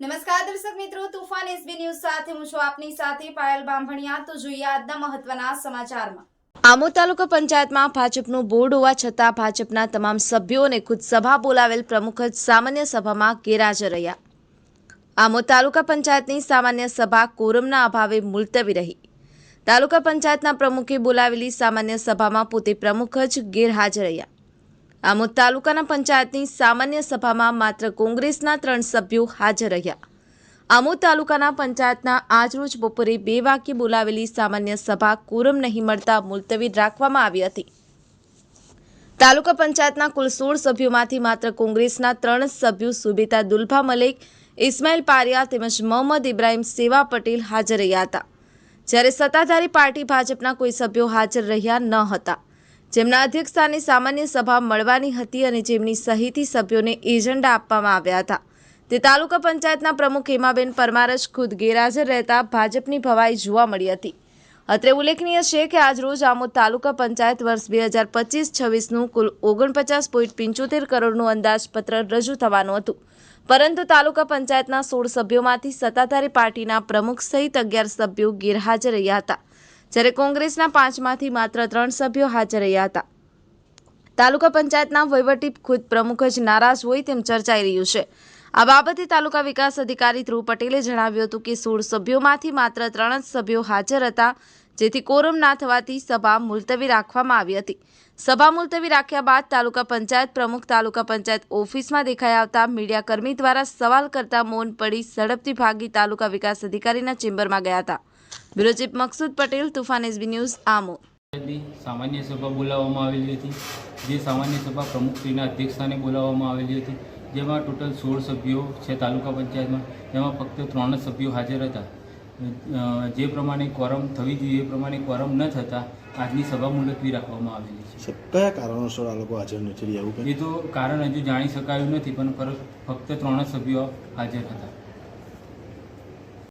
નમસ્કાર દર્શક મિત્રો, તુફાન એસબી ન્યૂઝ સાથે હું છું આપની સાથે પાયલ બાંભણિયા. તો જોઈએ આજના મહત્વના સમાચારમાં. આમો તાલુકા પંચાયતમાં ભાજપનું બોર્ડ હોવા છતાં ભાજપના તમામ સભ્યોને ખુદ સભા બોલાવેલ પ્રમુખ જ સામાન્ય સભામાં ગેરહાજર રહ્યા. આમો તાલુકા પંચાયતની સામાન્ય સભા કોરમના અભાવે મુલતવી રહી. તાલુકા પંચાયતના પ્રમુખે બોલાવેલી સામાન્ય સભામાં પોતે પ્રમુખ જ ગેરહાજર રહ્યા. આમોદ તાલુકાના પંચાયતની સામાન્ય સભામાં માત્ર કોંગ્રેસના ત્રણ સભ્યો હાજર રહ્યા. આમોદ તાલુકાના પંચાયતના આજરોજ બપોરે બે વાગ્યે બોલાવેલી સામાન્ય સભા કોરમ નહીં મળતા મુલતવી રાખવામાં આવી હતી. તાલુકા પંચાયતના કુલ સોળ સભ્યોમાંથી માત્ર કોંગ્રેસના ત્રણ સભ્યો સુબેતા દુલભા મલેક, ઇસ્માઇલ પારિયા તેમજ મોહમ્મદ ઇબ્રાહિમ સેવા પટેલ હાજર રહ્યા હતા. જ્યારે સત્તાધારી પાર્ટી ભાજપના કોઈ સભ્યો હાજર રહ્યા ન હતા. જેમના અધ્યક્ષસ્થાને સામાન્ય સભા મળવાની હતી અને જેમની સહીથી સભ્યોને એજન્ડા આપવામાં આવ્યા હતા. તે તાલુકા પંચાયતના પ્રમુખ હેમાબેન પરમાર જ ખુદ ગેરહાજર રહેતા ભાજપની ભવાઈ જોવા મળી હતી. અત્રે ઉલ્લેખનીય છે કે આજરોજ આમોદ તાલુકા પંચાયત વર્ષ બે હજાર પચીસ છવ્વીસનું કુલ ઓગણપચાસ પોઈન્ટ પંચોતેર કરોડનું અંદાજપત્ર રજૂ થવાનું હતું. પરંતુ તાલુકા પંચાયતના સોળ સભ્યોમાંથી સત્તાધારી પાર્ટીના પ્રમુખ સહિત અગિયાર સભ્યો ગેરહાજર રહ્યા હતા. જ્યારે કોંગ્રેસના પાંચમાંથી માત્ર ત્રણ સભ્યો હાજર રહ્યા હતા. તાલુકા પંચાયતના વહીવટી ખુદ પ્રમુખ જ નારાજ હોય તેમ ચર્ચાઈ રહ્યું છે. આ બાબતે તાલુકા વિકાસ અધિકારી ધ્રુવ પટેલે જણાવ્યું હતું કે સોળ સભ્યોમાંથી માત્ર ત્રણ જ સભ્યો હાજર હતા, જેથી કોરમ ના થવાથી સભા મુલતવી રાખવામાં આવી હતી. સભા મુલતવી રાખ્યા બાદ તાલુકા પંચાયત પ્રમુખ, તાલુકા પંચાયત ઓફિસમાં દેખાઈ આવતા મીડિયાકર્મી દ્વારા સવાલ કરતા મૌન પડી ઝડપથી ભાગી તાલુકા વિકાસ અધિકારીના ચેમ્બરમાં ગયા હતા. Bureau chief Maqsood Patel Toofan SB news આમો સામાન્ય સભા બોલાવવામાં આવેલી હતી. જે સામાન્ય સભા પ્રમુખશ્રીના અધ્યક્ષસ્થાને બોલાવવામાં આવેલી હતી. જેમાં ટોટલ સોળ સભ્યો છે તાલુકા પંચાયતમાં. જેમાં ફક્ત ત્રણ જ સભ્યો હાજર હતા. જે પ્રમાણે કોરમ થવી જોઈએ એ પ્રમાણે કોરમ ન થતાં આજની સભા મુલતવી રાખવામાં આવેલી છે. કયા કારણોસર આ લોકો હાજર નથી રહ્યા? એવું એ તો કારણ હજુ જાણી શકાયું નથી પણ ફક્ત ત્રણ જ સભ્યો હાજર હતા.